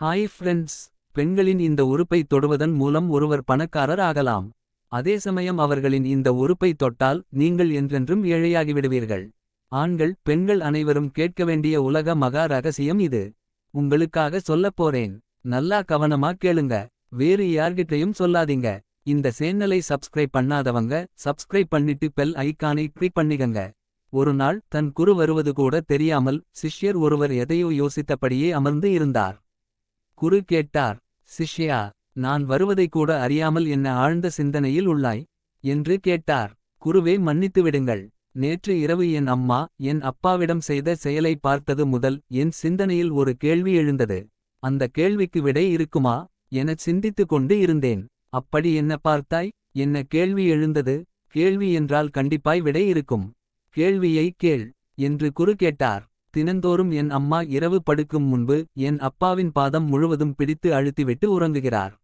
Hi friends பெண்களின் இந்த உறுப்பை தொடுவதன் மூலம் ஒருவர் பணக்காரர் ஆகலாம். அதே சமயம் அவர்களின் இந்த உறுப்பை தொட்டால் நீங்கள் என்றென்றும் ஏழையாகிவிடுவீர்கள். ஆண்கள் பெண்கள் அனைவரும் கேட்க வேண்டிய உலக மகா ரகசியம் இது. உங்களுக்காக சொல்லப் போறேன். நல்லா கவனமா கேளுங்க. வேறு யார்கிட்டயும் சொல்லாதீங்க. இந்த சேனலை சப்ஸ்கிரைப் பண்ணாதவங்க சப்ஸ்கிரைப் பண்ணிட்டு பெல் ஐக்கானை கிளிக் பண்ணிக்கங்க. ஒரு நாள் தன் குரு வருவது கூட தெரியாமல் சிஷ்யர் ஒருவர் எதையோ யோசித்தபடியே அமர்ந்து இருந்தார். குரு கேட்டார் சிஷ்யா நான் வருவதை கூட அறியாமல் என்ன ஆழ்ந்த சிந்தனையில் உள்ளாய்? என்று கேட்டார். குருவே மன்னித்து விடுங்கள். நேற்று இரவு என் அம்மா என் அப்பாவிடம் செய்த செயலை பார்த்தது முதல் என் சிந்தனையில் ஒரு கேள்வி எழுந்தது. அந்த கேள்விக்கு விடை இருக்குமா? எனச் சிந்தித்துக் கொண்டு இருந்தேன். அப்படி என்ன பார்த்தாய்? என்ன கேள்வி எழுந்தது? கேள்வி என்றால் கண்டிப்பாய் விடை இருக்கும். கேள்வியை கேள். என்று குரு கேட்டார். தினந்தோறும் என் அம்மா இரவு படுக்கும் முன்பு என் அப்பாவின் பாதம் முழுவதும் பிடித்து அழுத்திவிட்டு உறங்குகிறார்.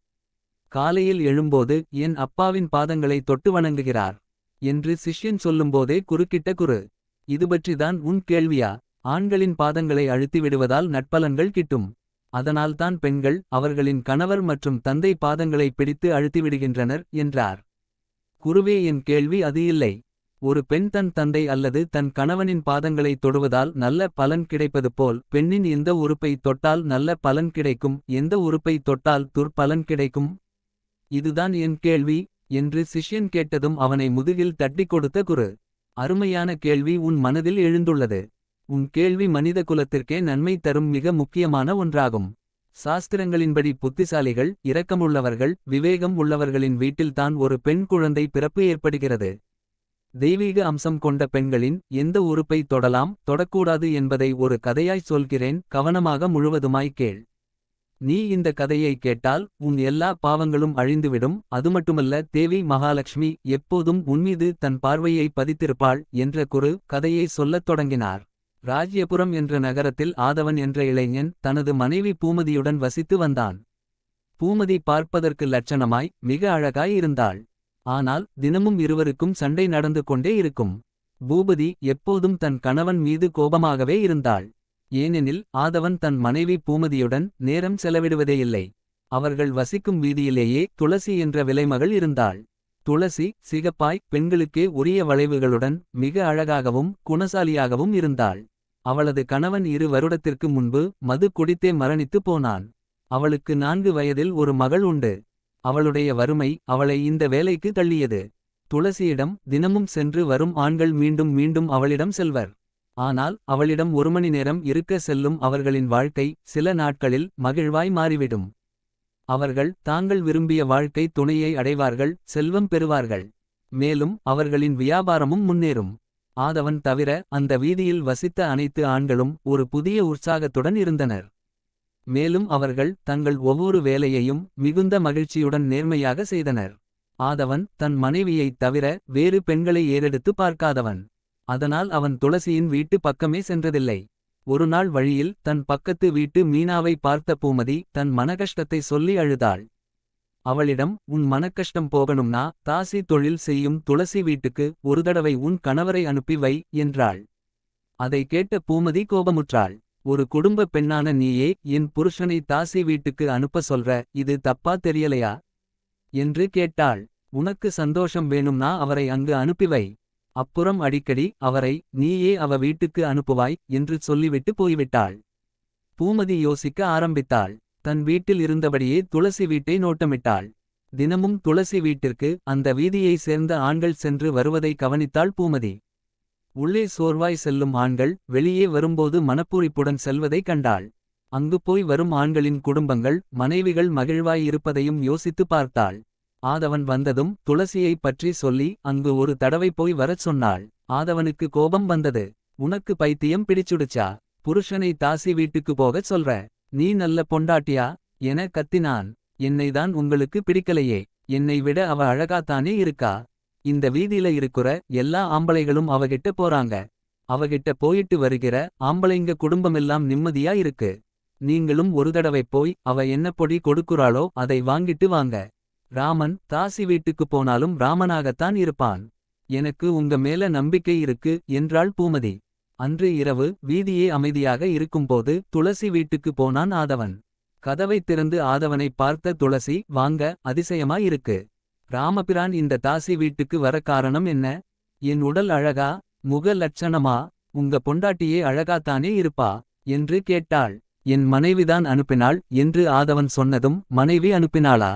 காலையில் எழும்போது என் அப்பாவின் பாதங்களை தொட்டு வணங்குகிறார். என்று சிஷ்யன் சொல்லும்போதே குறுக்கிட்ட குரு இதுபற்றிதான் உன் கேள்வியா? ஆண்களின் பாதங்களை அழுத்தி விடுவதால் நட்பலன்கள் கிட்டும். அதனால்தான் பெண்கள் அவர்களின் கணவர் மற்றும் தந்தை பாதங்களை பிடித்து அழுத்திவிடுகின்றனர் என்றார். குருவே என் கேள்வி அது இல்லை. ஒரு பெண் தன் தந்தை அல்லது தன் கணவனின் பாதங்களை தொடுவதால் நல்ல பலன் கிடைப்பது போல் பெண்ணின் எந்த உறுப்பை தொட்டால் நல்ல பலன் கிடைக்கும் எந்த உறுப்பை தொட்டால் துர்பலன் கிடைக்கும்? இதுதான் என் கேள்வி என்று சிஷ்யன் கேட்டதும் அவனை முதுகில் தட்டிக் கொடுத்த குரு. அருமையான கேள்வி உன் மனதில் எழுந்துள்ளது. உன் கேள்வி மனித குலத்திற்கே நன்மை தரும் மிக முக்கியமான ஒன்றாகும். சாஸ்திரங்களின்படி புத்திசாலிகள் இரக்கமுள்ளவர்கள் விவேகம் உள்ளவர்களின் வீட்டில்தான் ஒரு பெண் குழந்தை பிறப்பு ஏற்படுகிறது. தெய்வீக அம்சம் கொண்ட பெண்களின் எந்த உறுப்பை தொடலாம் தொடக்கூடாது என்பதை ஒரு கதையாய் சொல்கிறேன் கவனமாக முழுவதுமாய் கேள். நீ இந்த கதையை கேட்டால் உன் எல்லா பாவங்களும் அழிந்துவிடும் அதுமட்டுமல்ல தேவி மகாலட்சுமி எப்போதும் உன்மீது தன் பார்வையை பதித்திருப்பாள் என்ற குரு கதையை சொல்லத் தொடங்கினார். ராஜ்யபுரம் என்ற நகரத்தில் ஆதவன் என்ற இளைஞன் தனது மனைவி பூமதியுடன் வசித்து வந்தான். பூமதி பார்ப்பதற்கு லட்சணமாய் மிக அழகாய் இருந்தாள். ஆனால் தினமும் இருவருக்கும் சண்டை நடந்து கொண்டே இருக்கும். பூபதி எப்போதும் தன் கணவன் மீது கோபமாகவே இருந்தாள். ஏனெனில் ஆதவன் தன் மனைவி பூமதியுடன் நேரம் செலவிடுவதேயில்லை அவர்கள் வசிக்கும் வீதியிலேயே துளசி என்ற விலைமகள் இருந்தாள். துளசி சிகப்பாய் பெண்களுக்கே உரிய வளைவுகளுடன் மிக அழகாகவும் குணசாலியாகவும் இருந்தாள். அவளது கணவன் இரு வருடத்திற்கு முன்பு மது குடித்தே மரணித்து போனான். அவளுக்கு நான்கு வயதில் ஒரு மகள் உண்டு. அவளுடைய வறுமை அவளை இந்த வேலைக்கு தள்ளியது. துளசியிடம் தினமும் சென்று வரும் ஆண்கள் மீண்டும் மீண்டும் அவளிடம் செல்வர். ஆனால் அவளிடம் ஒரு மணி நேரம் இருக்க செல்லும் அவர்களின் வாழ்க்கை சில நாட்களில் மகிழ்வாய் மாறிவிடும். அவர்கள் தாங்கள் விரும்பிய வாழ்க்கை துணையை அடைவார்கள் செல்வம் பெறுவார்கள். மேலும் அவர்களின் வியாபாரமும் முன்னேறும். ஆதவன் தவிர அந்த வீதியில் வசித்த அனைத்து ஆண்களும் ஒரு புதிய உற்சாகத்துடன் இருந்தனர். மேலும் அவர்கள் தங்கள் ஒவ்வொரு வேலையையும் மிகுந்த மகிழ்ச்சியுடன் நேர்மையாக செய்தனர். ஆதவன் தன் மனைவியைத் தவிர வேறு பெண்களை ஏறெடுத்து பார்க்காதவன். அதனால் அவன் துளசியின் வீட்டு பக்கமே சென்றதில்லை. ஒருநாள் வழியில் தன் பக்கத்து வீட்டு மீனாவை பார்த்த பூமதி தன் மனகஷ்டத்தை சொல்லி அழுதாள். அவளிடம் உன் மனக்கஷ்டம் போகணும்னா தாசி தொழில் செய்யும் துளசி வீட்டுக்கு ஒரு தடவை உன் கணவரை அனுப்பி வை என்றாள். அதை கேட்ட பூமதி கோபமுற்றாள். ஒரு குடும்ப பெண்ணான நீயே என் புருஷனை தாசி வீட்டுக்கு அனுப்ப சொல்ற இது தப்பா தெரியலையா? என்று கேட்டாள். உனக்கு சந்தோஷம் வேணும்னா அவரை அங்கு அனுப்பிவை அப்புறம் அடிக்கடி அவரை நீயே அவ வீட்டுக்கு அனுப்புவாய் என்று சொல்லிவிட்டு போய்விட்டாள். பூமதி யோசிக்க ஆரம்பித்தாள். தன் வீட்டில் இருந்தபடியே துளசி வீட்டை நோட்டமிட்டாள். தினமும் துளசி வீட்டிற்கு அந்த வீதியைச் சேர்ந்த ஆண்கள் சென்று வருவதை கவனித்தாள் பூமதி. உள்ளே சோர்வாய் செல்லும் ஆண்கள் வெளியே வரும்போது மனப்பூரிப்புடன் செல்வதை கண்டாள். அங்கு போய் வரும் ஆண்களின் குடும்பங்கள் மனைவிகள் மகிழ்வாய் இருப்பதையும் யோசித்து பார்த்தாள். ஆதவன் வந்ததும் துளசியைப் பற்றி சொல்லி அங்கு ஒரு தடவை போய் வரச் சொன்னாள். ஆதவனுக்கு கோபம் வந்தது. உனக்கு பைத்தியம் பிடிச்சுடுச்சா? புருஷனை தாசி வீட்டுக்கு போகச் சொல்ற. நீ நல்ல பொண்டாட்டியா? என கத்தினான். என்னைதான் உங்களுக்கு பிடிக்கலையே? என்னை விட அவ அழகாத்தானே இருக்கா? இந்த வீதியில இருக்கிற எல்லா ஆம்பளைகளும் அவகிட்ட போறாங்க. அவகிட்ட போயிட்டு வருகிற ஆம்பளைங்க குடும்பமெல்லாம் நிம்மதியா இருக்கு. நீங்களும் ஒரு தடவை போய் அவ என்ன பொடி கொடுக்குறாளோ அதை வாங்கிட்டு வாங்க. ராமன் தாசி வீட்டுக்கு போனாலும் ராமனாகத்தான் இருப்பான். எனக்கு உங்க மேல நம்பிக்கை இருக்கு என்றாள் பூமதி. அன்று இரவு வீதியே அமைதியாக இருக்கும்போது துளசி வீட்டுக்கு போனான் ஆதவன். கதவைத் திறந்து ஆதவனை பார்த்த துளசி வாங்க அதிசயமா இருக்கு. ராமபிரான் இந்த தாசி வீட்டுக்கு வர காரணம் என்ன? என் உடல் அழகா? முக லட்சணமா? உங்க பொண்டாட்டியே அழகாத்தானே இருப்பா? என்று கேட்டாள். என் மனைவிதான் அனுப்பினாள் என்று ஆதவன் சொன்னதும் மனைவி அனுப்பினாளா?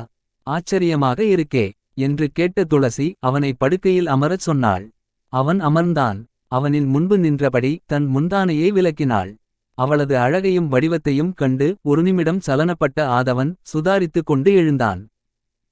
ஆச்சரியமாக இருக்கே என்று கேட்ட துளசி அவனை படுக்கையில் அமரச் சொன்னாள். அவன் அமர்ந்தான். அவனின் முன்பு நின்றபடி தன் முந்தானையை விலக்கினாள் அவளது அழகையும் வடிவத்தையும் கண்டு ஒரு நிமிடம் சலனப்பட்ட ஆதவன் சுதாரித்துக் கொண்டு எழுந்தான்.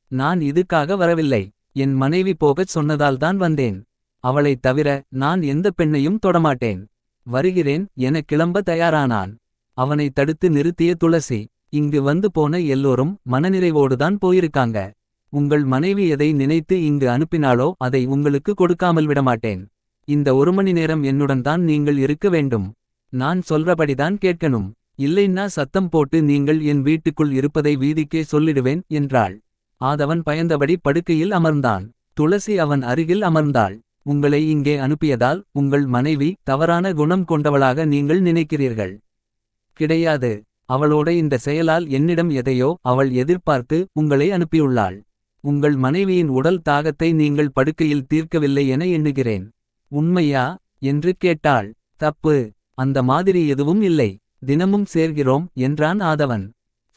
நான் இதுக்காக வரவில்லை. என் மனைவி போகச் சொன்னதால்தான் வந்தேன். அவளைத் தவிர நான் எந்த பெண்ணையும் தொடமாட்டேன். வருகிறேன் என கிளம்ப தயாரானான். அவனை தடுத்து நிறுத்திய துளசி இங்கு வந்து போன எல்லோரும் மனநிறைவோடுதான் போயிருக்காங்க. உங்கள் மனைவி எதை நினைத்து இங்கு அனுப்பினாலோ அதை உங்களுக்கு கொடுக்காமல் விடமாட்டேன். இந்த ஒரு மணி நேரம் என்னுடன் தான் நீங்கள் இருக்க வேண்டும். நான் சொல்றபடிதான் கேட்கணும். இல்லைன்னா சத்தம் போட்டு நீங்கள் என் வீட்டுக்குள் இருப்பதை வீதிக்கே சொல்லிடுவேன் என்றாள். ஆதவன் பயந்தபடி படுக்கையில் அமர்ந்தான். துளசி அவன் அருகில் அமர்ந்தாள். உங்களை இங்கே அனுப்பியதால் உங்கள் மனைவி தவறான குணம் கொண்டவளாக நீங்கள் நினைக்கிறீர்கள். கிடையாது. அவளோட இந்த செயலால் என்னிடம் எதையோ அவள் எதிர்பார்த்து உங்களை அனுப்பியுள்ளாள். உங்கள் மனைவியின் உடல் தாகத்தை நீங்கள் படுக்கையில் தீர்க்கவில்லை என எண்ணுகிறேன். உண்மையா? என்று கேட்டாள். தப்பு. அந்த மாதிரி எதுவும் இல்லை. தினமும் சேர்கிறோம் என்றான் ஆதவன்.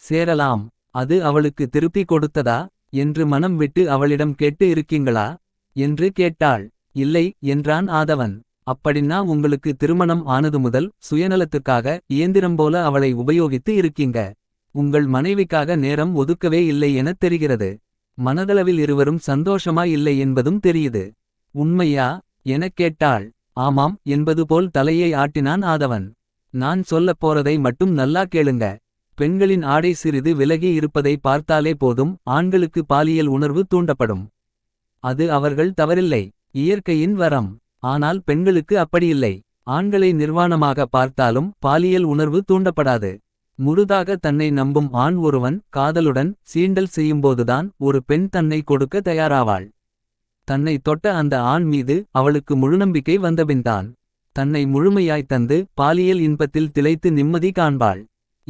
சேரலாம். அது அவளுக்கு திருப்பி கொடுத்ததா? என்று மனம் விட்டு அவளிடம் கேட்டு இருக்கீங்களா? என்று கேட்டாள். இல்லை என்றான் ஆதவன். அப்படின்னா உங்களுக்கு திருமணம் ஆனது முதல் சுயநலத்துக்காக இயந்திரம் போல அவளை உபயோகித்து இருக்கீங்க. உங்கள் மனைவிக்காக நேரம் ஒதுக்கவே இல்லை எனத் தெரிகிறது. மனதளவில் இருவரும் சந்தோஷமா இல்லை என்பதும் தெரியுது. உண்மையா? எனக் கேட்டாள். ஆமாம் என்பது போல் தலையை ஆட்டினான் ஆதவன். நான் சொல்லப் போறதை மட்டும் நல்லா கேளுங்க. பெண்களின் ஆடை சிறிது விலகி இருப்பதை பார்த்தாலே போதும் ஆண்களுக்கு பாலியல் உணர்வு தூண்டப்படும். அது அவர்கள் தவறில்லை இயற்கையின் வரம். ஆனால் பெண்களுக்கு அப்படியில்லை. ஆண்களை நிர்வாணமாக பார்த்தாலும் பாலியல் உணர்வு தூண்டப்படாது. முழுதாக தன்னை நம்பும் ஆண் ஒருவன் காதலுடன் சீண்டல் செய்யும்போதுதான் ஒரு பெண் தன்னை கொடுக்க தயாராவாள். தன்னை தொட்ட அந்த ஆண் மீது அவளுக்கு முழுநம்பிக்கை வந்தபின்தான். தன்னை முழுமையாய் தந்து பாலியல் இன்பத்தில் திளைத்து நிம்மதி காண்பாள்.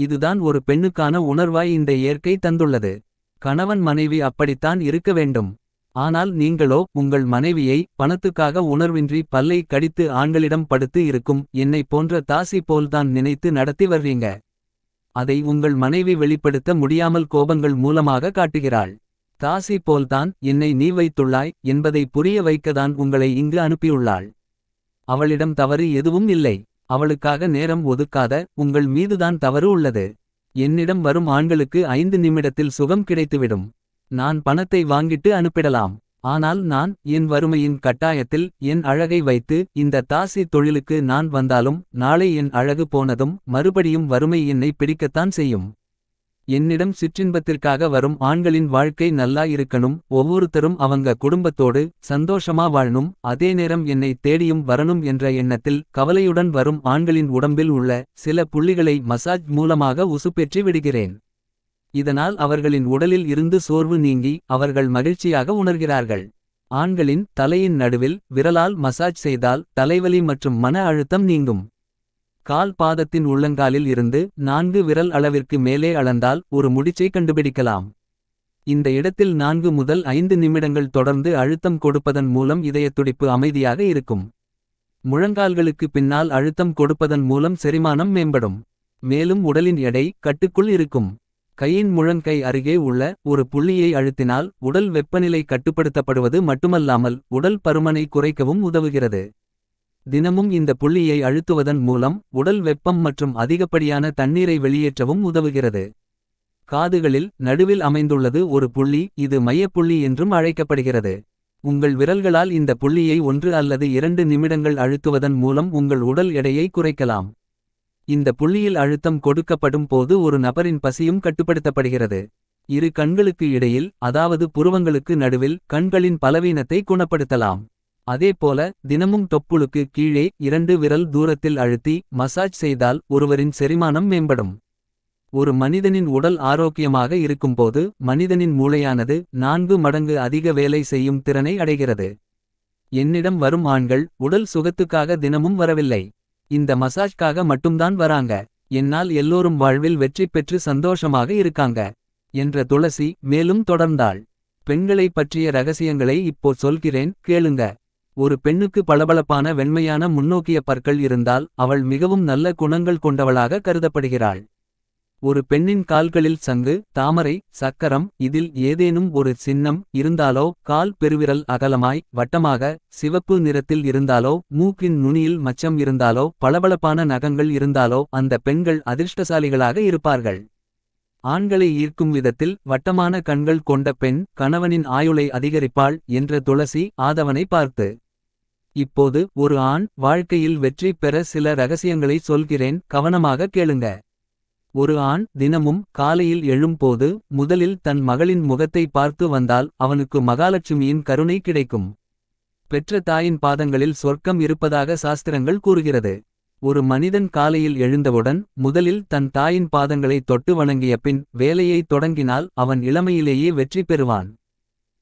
இதுதான் ஒரு பெண்ணுக்கான உணர்வாய் இந்த இயற்கை தந்துள்ளது. கணவன் மனைவி அப்படித்தான் இருக்க வேண்டும். ஆனால் நீங்களோ உங்கள் மனைவியை பணத்துக்காக உணர்வின்றி பல்லை கடித்து ஆண்களிடம் படுத்து இருக்கும் என்னை போன்ற தாசி போல்தான் நினைத்து நடத்தி வர்றீங்க. அதை உங்கள் மனைவி வெளிப்படுத்த முடியாமல் கோபங்கள் மூலமாக காட்டுகிறாள். தாசி போல்தான் என்னை நீ வைத்துள்ளாய் என்பதை புரிய வைக்கதான் உங்களை இங்கு அனுப்பியுள்ளாள். அவளிடம் தவறு எதுவும் இல்லை. அவளுக்காக நேரம் ஒதுக்காத உங்கள் மீதுதான் தவறு உள்ளது. என்னிடம் வரும் ஆண்களுக்கு ஐந்து நிமிடத்தில் சுகம் கிடைத்துவிடும். நான் பணத்தை வாங்கிட்டு அனுப்பிடலாம். ஆனால் நான் என் வறுமையின் கட்டாயத்தில் என் அழகை வைத்து இந்த தாசி தொழிலுக்கு நான் வந்தாலும் நாளை என் அழகு போனதும் மறுபடியும் வறுமை என்னை பிடிக்கத்தான் செய்யும். என்னிடம் சிற்றின்பத்திற்காக வரும் ஆண்களின் வாழ்க்கை நல்லா இருக்கணும். ஒவ்வொருத்தரும் அவங்க குடும்பத்தோடு சந்தோஷமா வாழணும். அதே நேரம் என்னை தேடியும் வரணும் என்ற எண்ணத்தில் கவலையுடன் வரும் ஆண்களின் உடம்பில் உள்ள சில புள்ளிகளை மசாஜ் மூலமாக உசுப்பெற்றி விடுகிறேன். இதனால் அவர்களின் உடலில் இருந்து சோர்வு நீங்கி அவர்கள் மகிழ்ச்சியாக உணர்கிறார்கள். ஆண்களின் தலையின் நடுவில் விரலால் மசாஜ் செய்தால் தலைவலி மற்றும் மன அழுத்தம் நீங்கும். கால் பாதத்தின் உள்ளங்காலில் இருந்து நான்கு விரல் அளவிற்கு மேலே அளந்தால் ஒரு முடிச்சை கண்டுபிடிக்கலாம். இந்த இடத்தில் நான்கு முதல் ஐந்து நிமிடங்கள் தொடர்ந்து அழுத்தம் கொடுப்பதன் மூலம் இதயத்துடிப்பு அமைதியாக இருக்கும். முழங்கால்களுக்கு பின்னால் அழுத்தம் கொடுப்பதன் மூலம் செரிமானம் மேம்படும். மேலும் உடலின் எடை கட்டுக்குள் இருக்கும். கையின் முழங்கை அருகே உள்ள ஒரு புள்ளியை அழுத்தினால் உடல் வெப்பநிலை கட்டுப்படுத்தப்படுவது மட்டுமல்லாமல் உடல் பருமனை குறைக்கவும் உதவுகிறது. தினமும் இந்த புள்ளியை அழுத்துவதன் மூலம் உடல் வெப்பம் மற்றும் அதிகப்படியான தண்ணீரை வெளியேற்றவும் உதவுகிறது. காதுகளில் நடுவில் அமைந்துள்ளது ஒரு புள்ளி இது மையப்புள்ளி என்றும் அழைக்கப்படுகிறது. உங்கள் விரல்களால் இந்த புள்ளியை ஒன்று அல்லது இரண்டு நிமிடங்கள் அழுத்துவதன் மூலம் உங்கள் உடல் எடையை குறைக்கலாம். இந்த புள்ளியில் அழுத்தம் கொடுக்கப்படும் போது ஒரு நபரின் பசியும் கட்டுப்படுத்தப்படுகிறது. இரு கண்களுக்கு இடையில் அதாவது புருவங்களுக்கு நடுவில் கண்களின் பலவீனத்தை குணப்படுத்தலாம். அதேபோல தினமும் தொப்புளுக்கு கீழே இரண்டு விரல் தூரத்தில் அழுத்தி மசாஜ் செய்தால் ஒருவரின் செரிமானம் மேம்படும் ஒரு மனிதனின் உடல் ஆரோக்கியமாக இருக்கும்போது மனிதனின் மூளையானது நான்கு மடங்கு அதிக வேலை செய்யும் திறனை அடைகிறது என்னிடம் வரும் ஆண்கள் உடல் சுகத்துக்காக தினமும் வரவில்லை இந்த மசாஜ்காக மட்டும்தான் வராங்க என்னால் எல்லோரும் வாழ்வில் வெற்றி பெற்று சந்தோஷமாக இருக்காங்க. என்ற துளசி மேலும் தொடர்ந்தாள். பெண்களை பற்றிய ரகசியங்களை இப்போ சொல்கிறேன் கேளுங்க. ஒரு பெண்ணுக்கு பளபளப்பான வெண்மையான முன்னோக்கிய பற்கள் இருந்தால் அவள் மிகவும் நல்ல குணங்கள் கொண்டவளாக கருதப்படுகிறாள். ஒரு பெண்ணின் கால்களில் சங்கு தாமரை சக்கரம் இதில் ஏதேனும் ஒரு சின்னம் இருந்தாலோ கால் பெருவிரல் அகலமாய் வட்டமாக சிவப்பு நிறத்தில் இருந்தாலோ மூக்கின் நுனியில் மச்சம் இருந்தாலோ பளபளப்பான நகங்கள் இருந்தாலோ அந்த பெண்கள் அதிர்ஷ்டசாலிகளாக இருப்பார்கள். ஆண்களை ஈர்க்கும் விதத்தில் வட்டமான கண்கள் கொண்ட பெண் கணவனின் ஆயுளை அதிகரிப்பாள் என்ற துளசி ஆதவனை பார்த்து. இப்போது ஒரு ஆண் வாழ்க்கையில் வெற்றி பெற சில ரகசியங்களை சொல்கிறேன் கவனமாக கேளுங்க. ஒரு ஆண் தினமும் காலையில் எழும்போது முதலில் தன் மகளின் முகத்தை பார்த்து வந்தால் அவனுக்கு மகாலட்சுமியின் கருணை கிடைக்கும். பெற்ற தாயின் பாதங்களில் சொர்க்கம் இருப்பதாக சாஸ்திரங்கள் கூறுகிறது. ஒரு மனிதன் காலையில் எழுந்தவுடன் முதலில் தன் தாயின் பாதங்களை தொட்டு வணங்கிய பின் வேலையை தொடங்கினால் அவன் இளமையிலேயே வெற்றி பெறுவான்.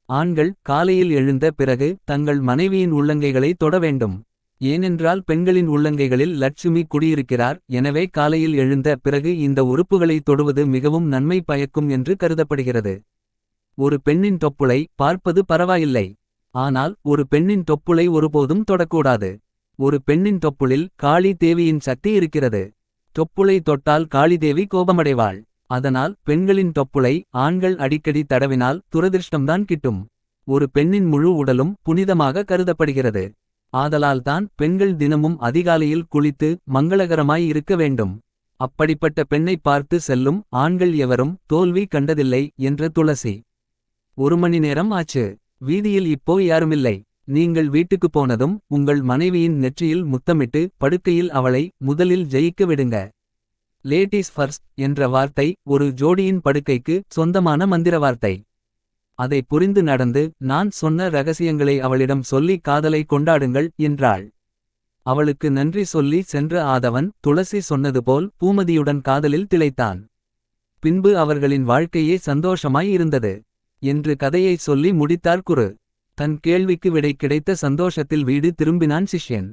ஆண்கள் காலையில் எழுந்த பிறகு தங்கள் மனைவியின் உள்ளங்கைகளை தொட வேண்டும். ஏனென்றால் பெண்களின் உள்ளங்கைகளில் லட்சுமி குடியிருக்கிறார் எனவே காலையில் எழுந்த பிறகு இந்த உறுப்புகளை தொடுவது மிகவும் நன்மை பயக்கும் என்று கருதப்படுகிறது. ஒரு பெண்ணின் தொப்புளை பார்ப்பது பரவாயில்லை. ஆனால் ஒரு பெண்ணின் தொப்புளை ஒருபோதும் தொடக்கூடாது. ஒரு பெண்ணின் தொப்புளில் காளி தேவியின் சக்தி இருக்கிறது. தொப்புளை தொட்டால் காளிதேவி கோபமடைவாள். அதனால் பெண்களின் தொப்புளை ஆண்கள் அடிக்கடி தடவினால் துரதிர்ஷ்டம்தான் கிட்டும். ஒரு பெண்ணின் முழு உடலும் புனிதமாக கருதப்படுகிறது. ஆதலால்தான் பெண்கள் தினமும் அதிகாலையில் குளித்து மங்களகரமாய் இருக்க வேண்டும். அப்படிப்பட்ட பெண்ணை பார்த்து செல்லும் ஆண்கள் எவரும் தோல்வி கண்டதில்லை என்ற துளசி. ஒரு மணி நேரம் ஆச்சு வீதியில் இப்போ யாருமில்லை. நீங்கள் வீட்டுக்குப் போனதும் உங்கள் மனைவியின் நெற்றியில் முத்தமிட்டு படுக்கையில் அவளை முதலில் ஜெயிக்க விடுங்க. லேடிஸ் ஃபர்ஸ்ட் என்ற வார்த்தை ஒரு ஜோடியின் படுக்கைக்கு சொந்தமான மந்திர வார்த்தை. அதை புரிந்து நடந்து நான் சொன்ன ரகசியங்களை அவளிடம் சொல்லி காதலை கொண்டாடுங்கள் என்றாள். அவளுக்கு நன்றி சொல்லி சென்ற ஆதவன் துளசி சொன்னது போல் பூமதியுடன் காதலில் திளைத்தான். பின்பு அவர்களின் வாழ்க்கையே சந்தோஷமாய் இருந்தது. என்று கதையை சொல்லி முடித்தார் குரு. தன் கேள்விக்கு விடை கிடைத்த சந்தோஷத்தில் வீடு திரும்பினான் சிஷ்யன்.